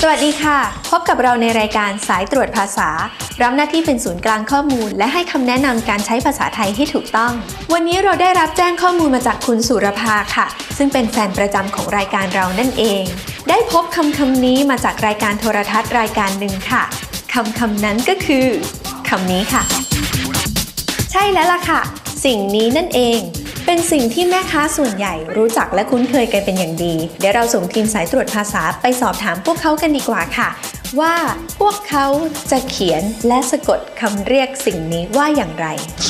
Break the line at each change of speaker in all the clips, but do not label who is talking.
สวัสดีค่ะ พบกับเราในรายการสายตรวจภาษา รับหน้าที่เป็นศูนย์กลางข้อมูล และให้คำแนะนำการใช้ภาษาไทยให้ถูกต้อง วันนี้เราได้รับแจ้งข้อมูลมาจากคุณสุรภาค่ะ ซึ่งเป็นแฟนประจำของรายการเรานั่นเอง ได้พบคำคำนี้มาจากรายการโทรทัศน์รายการหนึ่งค่ะคำคำนั้นก็คือคำนี้ค่ะ ใช่แล้วล่ะค่ะ สิ่งนี้นั่นเอง เป็นสิ่งที่แม่ค้าส่วนใหญ่รู้จักและคุ้นเคยกันเป็นอย่างดี เดี๋ยวเราส่งทีมสายตรวจภาษาไปสอบถามพวกเขากันดีกว่าค่ะ ว่าพวกเขาจะเขียนและสะกดคำเรียกสิ่งนี้ว่าอย่างไร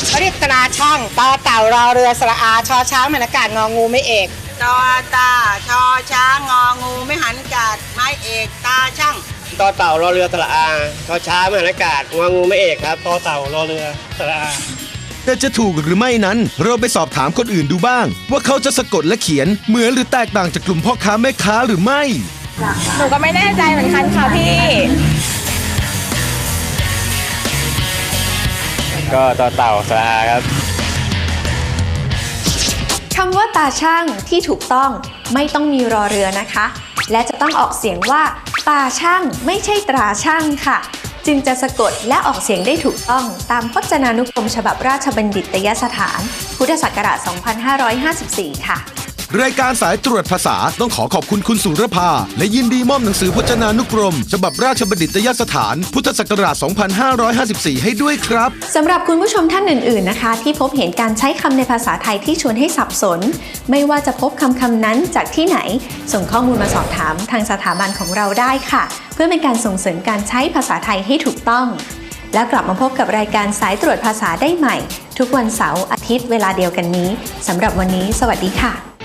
เขาเรียกตราช่างตอเต่ารอเรือสระอาชอช้างเหมือนอากาศงองูไม่เอก
ตอตาชอช้างงองูไม่หันกาดไม้เอกตาช่าง
ต่อเต่ารอเรือสระอาทอช้างมหานอากาศงองูไม่เอกครับต่อเต่ารอเรือสระอา
แต่จะถูกหรือไม่นั้น เราไปสอบถามคนอื่นดูบ้าง ว่าเขาจะสะกดและเขียนเหมือนหรือแตกต่างจากกลุ่มพ่อค้าแม่ค้าหรือไม่
หนูก็ไม่แน่ใจเหมือนกันค่ะพี่
ก็ต่อเต่าสระอาครับ
คำว่าตาช่างที่ถูกต้องไม่ต้องมีรอเรือนะคะ และจะต้องออกเสียงว่าตาช่างไม่ใช่ตราช่างค่ะ จึงจะสะกดและออกเสียงได้ถูกต้องตามพจนานุกรมฉบับราชบัณฑิตยสถาน พุทธศักราช 2554 ค่ะ
รายการสายตรวจภาษาต้องขอขอบคุณคุณสุรภา และยินดีมอบหนังสือพจนานุกรม ฉบับราชบัณฑิตยสถาน พุทธศักราช 2554 ให้ด้วยครับ
สำหรับคุณผู้ชมท่านอื่น ๆ นะคะ ที่พบเห็นการใช้คำในภาษาไทยที่ชวนให้สับสน ไม่ว่าจะพบคำคำนั้นจากที่ไหน ส่งข้อมูลมาสอบถามทางสถาบันของเราได้ค่ะ เพื่อเป็นการส่งเสริมการใช้ภาษาไทยให้ถูกต้อง แล้วกลับมาพบกับรายการสายตรวจภาษาได้ใหม่ ทุกวันเสาร์อาทิตย์เวลาเดียวกันนี้สำหรับวันนี้ สวัสดีค่ะ